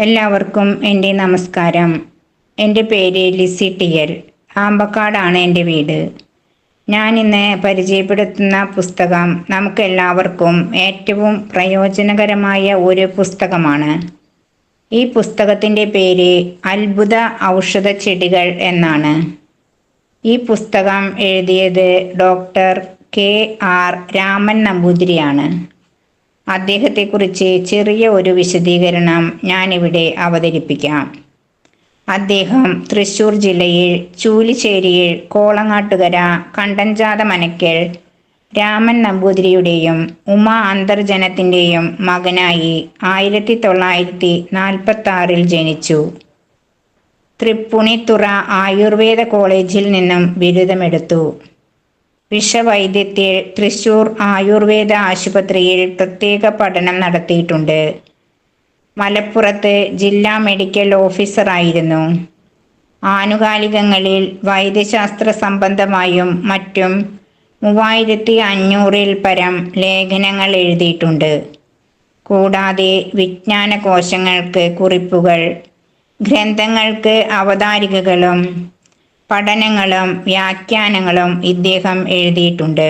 എല്ലാവർക്കും എന്റെ നമസ്കാരം. എന്റെ പേര് ലിസി ടിയൽ. ആമ്പക്കാടാണ് എന്റെ വീട്. ഞാൻ ഇന്ന് പരിചയപ്പെടുത്തുന്ന പുസ്തകം നമുക്കെല്ലാവർക്കും ഏറ്റവും പ്രയോജനകരമായ ഒരു പുസ്തകമാണ്. ഈ പുസ്തകത്തിന്റെ പേര് അത്ഭുത ഔഷധ ചെടികൾ എന്നാണ്. ഈ പുസ്തകം എഴുതിയത് ഡോക്ടർ കെ ആർ രാമൻ നമ്പൂതിരിയാണ്. അദ്ദേഹത്തെക്കുറിച്ച് ചെറിയ ഒരു വിശദീകരണം ഞാനിവിടെ അവതരിപ്പിക്കാം. അദ്ദേഹം തൃശൂർ ജില്ലയിൽ ചൂലിശ്ശേരിയിൽ കോളങ്ങാട്ടുകര കണ്ടഞ്ചാത മനക്കൽ രാമൻ നമ്പൂതിരിയുടെയും ഉമ അന്തർജനത്തിന്റെയും മകനായി ആയിരത്തി തൊള്ളായിരത്തി നാൽപ്പത്തി ആറിൽ ജനിച്ചു. തൃപ്പുണിത്തുറ ആയുർവേദ കോളേജിൽ നിന്നും ബിരുദമെടുത്തു. വിഷവൈദ്യത്തിൽ തൃശൂർ ആയുർവേദ ആശുപത്രിയിൽ പ്രത്യേക പഠനം നടത്തിയിട്ടുണ്ട്. മലപ്പുറത്ത് ജില്ലാ മെഡിക്കൽ ഓഫീസറായിരുന്നു. ആനുകാലികങ്ങളിൽ വൈദ്യശാസ്ത്ര സംബന്ധമായും മറ്റും മൂവായിരത്തി അഞ്ഞൂറിൽ പരം ലേഖനങ്ങൾ എഴുതിയിട്ടുണ്ട്. കൂടാതെ വിജ്ഞാന കോശങ്ങൾക്ക് കുറിപ്പുകൾ ഗ്രന്ഥങ്ങൾക്ക് അവതാരികകളും പഠനങ്ങളും വ്യാഖ്യാനങ്ങളും ഇദ്ദേഹം എഴുതിയിട്ടുണ്ട്.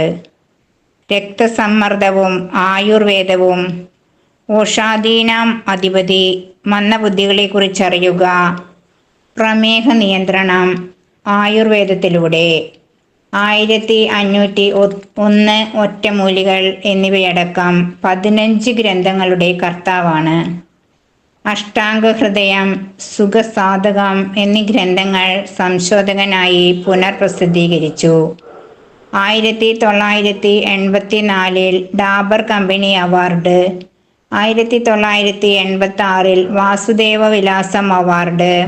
രക്തസമ്മർദ്ദവും ആയുർവേദവും ഓഷാധീനാം അധിപതി മന്ദബുദ്ധികളെക്കുറിച്ചറിയുക. പ്രമേഹ നിയന്ത്രണം ആയുർവേദത്തിലൂടെ. ആയിരത്തി അഞ്ഞൂറ്റി ഒന്ന് ഒറ്റമൂലികൾ എന്നിവയടക്കം പതിനഞ്ച് ഗ്രന്ഥങ്ങളുടെ കർത്താവാണ്. അഷ്ടാംഗ ഹൃദയം സുഖസാധകം എന്നീ ഗ്രന്ഥങ്ങൾ സംശോധകനായി പുനർപ്രസിദ്ധീകരിച്ചു. ആയിരത്തി തൊള്ളായിരത്തി എൺപത്തി നാലിൽ ഡാബർ കമ്പനി അവാർഡ്. ആയിരത്തി തൊള്ളായിരത്തി എൺപത്തി ആറിൽ വാസുദേവ വിലാസം അവാർഡ്.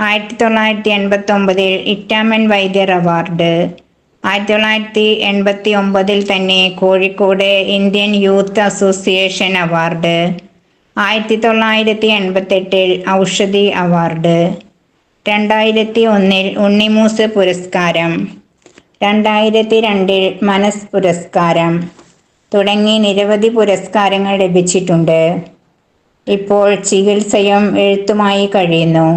ആയിരത്തി തൊള്ളായിരത്തി എൺപത്തി ഒമ്പതിൽ ഇറ്റാമൻ വൈദ്യർ അവാർഡ്. ആയിരത്തി തൊള്ളായിരത്തി എൺപത്തി ഒമ്പതിൽ തന്നെ Kozhikode Indian youth association award. ആയിരത്തി തൊള്ളായിരത്തി എൺപത്തെട്ടിൽ ഔഷധി അവാർഡ്. രണ്ടായിരത്തി ഒന്നിൽ ഉണ്ണിമൂസ് പുരസ്കാരം. രണ്ടായിരത്തി രണ്ടിൽ മനസ് പുരസ്കാരം. തുടങ്ങി നിരവധി പുരസ്കാരങ്ങൾ ലഭിച്ചിട്ടുണ്ട്. ഇപ്പോൾ ചികിത്സയും എഴുത്തുമായി കഴിയുന്നു.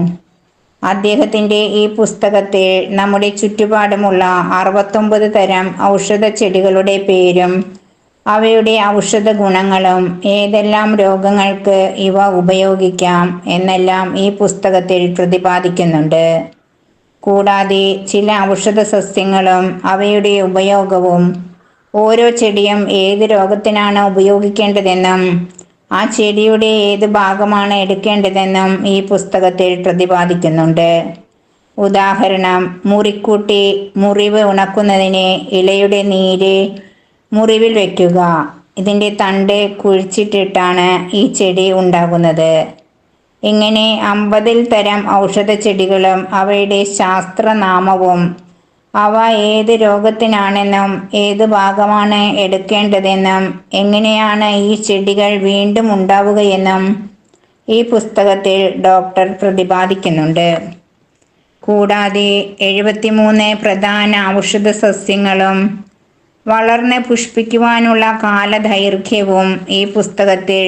അദ്ദേഹത്തിന്റെ ഈ പുസ്തകത്തിൽ നമ്മുടെ ചുറ്റുപാടുമുള്ള അറുപത്തൊമ്പത് തരം ഔഷധ ചെടികളുടെ പേരും അവയുടെ ഔഷധ ഗുണങ്ങളും ഏതെല്ലാം രോഗങ്ങൾക്ക് ഇവ ഉപയോഗിക്കാം എന്നെല്ലാം ഈ പുസ്തകത്തിൽ പ്രതിപാദിക്കുന്നുണ്ട്. കൂടാതെ ചില ഔഷധ സസ്യങ്ങളും അവയുടെ ഉപയോഗവും ഓരോ ചെടിയും ഏത് രോഗത്തിനാണ് ഉപയോഗിക്കേണ്ടതെന്നും ആ ചെടിയുടെ ഏത് ഭാഗമാണ് എടുക്കേണ്ടതെന്നും ഈ പുസ്തകത്തിൽ പ്രതിപാദിക്കുന്നുണ്ട്. ഉദാഹരണം മുറിക്കൂട്ടി മുറിവ് ഉണക്കുന്നതിന് ഇലയുടെ നീര് മുറിവിൽ വയ്ക്കുക ഇതിന്റെ തണ്ട് കുഴിച്ചിട്ടിട്ടാണ് ഈ ചെടി ഉണ്ടാകുന്നത്. ഇങ്ങനെ അമ്പതിൽ തരം ഔഷധ ചെടികളും അവയുടെ ശാസ്ത്രനാമവും അവ ഏത് രോഗത്തിനാണെന്നും ഏത് ഭാഗമാണ് എടുക്കേണ്ടതെന്നും എങ്ങനെയാണ് ഈ ചെടികൾ വീണ്ടും ഉണ്ടാവുകയെന്നും ഈ പുസ്തകത്തിൽ ഡോക്ടർ പ്രതിപാദിക്കുന്നുണ്ട്. കൂടാതെ എഴുപത്തിമൂന്ന് പ്രധാന ഔഷധ സസ്യങ്ങളും വളർന്ന് പുഷ്പിക്കുവാനുള്ള കാലദൈർഘ്യവും ഈ പുസ്തകത്തിൽ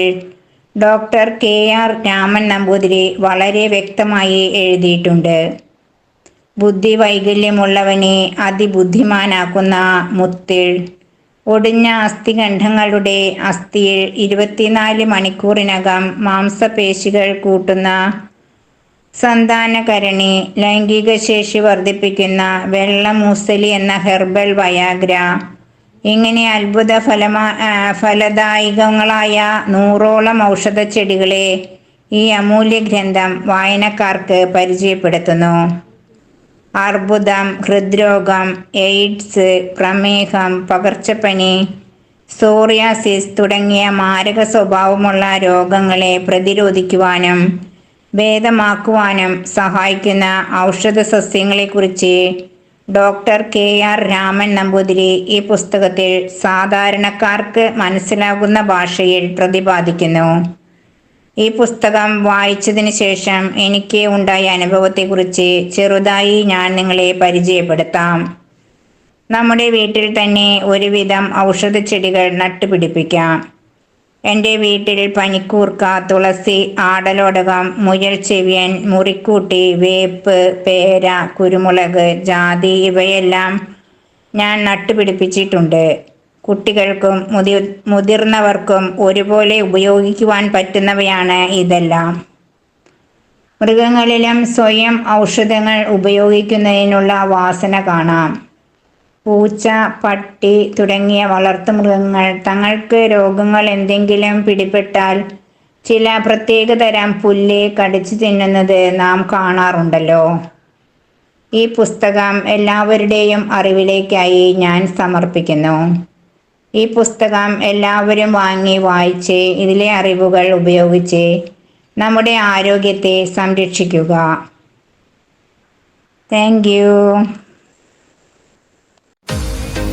doctor K. R. Raman Namboothiri വളരെ വ്യക്തമായി എഴുതിയിട്ടുണ്ട്. ബുദ്ധി വൈകല്യമുള്ളവനെ അതിബുദ്ധിമാനാക്കുന്ന മുത്തിൽ ഒടിഞ്ഞ അസ്ഥിഖണ്ഡങ്ങളുടെ അസ്ഥിയിൽ ഇരുപത്തിനാല് മണിക്കൂറിനകം മാംസപേശികൾ കൂട്ടുന്ന സന്താനകരണി ലൈംഗിക ശേഷി വർദ്ധിപ്പിക്കുന്ന വെള്ളമൂസലി എന്ന ഹെർബൽ വയാഗ്ര ഇങ്ങനെ അത്ഭുത ഫലമാ ഫലദായികങ്ങളായ നൂറോളം ഔഷധ ചെടികളെ ഈ അമൂല്യ ഗ്രന്ഥം വായനക്കാർക്ക് പരിചയപ്പെടുത്തുന്നു. അർബുദം ഹൃദ്രോഗം എയ്ഡ്സ് പ്രമേഹം പകർച്ചപ്പനി സോറിയാസിസ് തുടങ്ങിയ മാരക സ്വഭാവമുള്ള രോഗങ്ങളെ പ്രതിരോധിക്കുവാനും ഭേദമാക്കുവാനും സഹായിക്കുന്ന ഔഷധ സസ്യങ്ങളെക്കുറിച്ച് doctor K R Raman Namboothiri ഈ പുസ്തകത്തിൽ സാധാരണക്കാർക്ക് മനസ്സിലാകുന്ന ഭാഷയിൽ പ്രതിപാദിക്കുന്നു. ഈ പുസ്തകം വായിച്ചതിന് ശേഷം എനിക്ക് ഉണ്ടായ അനുഭവത്തെക്കുറിച്ച് ചെറുതായി ഞാൻ നിങ്ങളെ പരിചയപ്പെടുത്താം. നമ്മുടെ വീട്ടിൽ തന്നെ ഒരുവിധം ഔഷധ ചെടികൾ നട്ടുപിടിപ്പിക്കാം. എന്റെ വീട്ടിൽ പനിക്കൂർക്ക തുളസി ആടലോടകം മുയൽ ചെവിയൻ മുറിക്കൂട്ടി വേപ്പ് പേര കുരുമുളക് ജാതി ഇവയെല്ലാം ഞാൻ നട്ടുപിടിപ്പിച്ചിട്ടുണ്ട്. കുട്ടികൾക്കും മുതിർ മുതിർന്നവർക്കും ഒരുപോലെ ഉപയോഗിക്കുവാൻ പറ്റുന്നവയാണ് ഇതെല്ലാം. മൃഗങ്ങളിലും സ്വയം ഔഷധങ്ങൾ ഉപയോഗിക്കുന്നതിനുള്ള വാസന കാണാം. പൂച്ച പട്ടി തുടങ്ങിയ വളർത്തുമൃഗങ്ങൾ തങ്ങൾക്ക് രോഗങ്ങൾ എന്തെങ്കിലും പിടിപെട്ടാൽ ചില പ്രത്യേകതരം പുല്ല് കടിച്ചു തിന്നുന്നത് നാം കാണാറുണ്ടല്ലോ. ഈ പുസ്തകം എല്ലാവരുടെയും അറിവിലേക്കായി ഞാൻ സമർപ്പിക്കുന്നു. ഈ പുസ്തകം എല്ലാവരും വാങ്ങി വായിച്ച് ഇതിലെ അറിവുകൾ ഉപയോഗിച്ച് നമ്മുടെ ആരോഗ്യത്തെ സംരക്ഷിക്കുക. താങ്ക്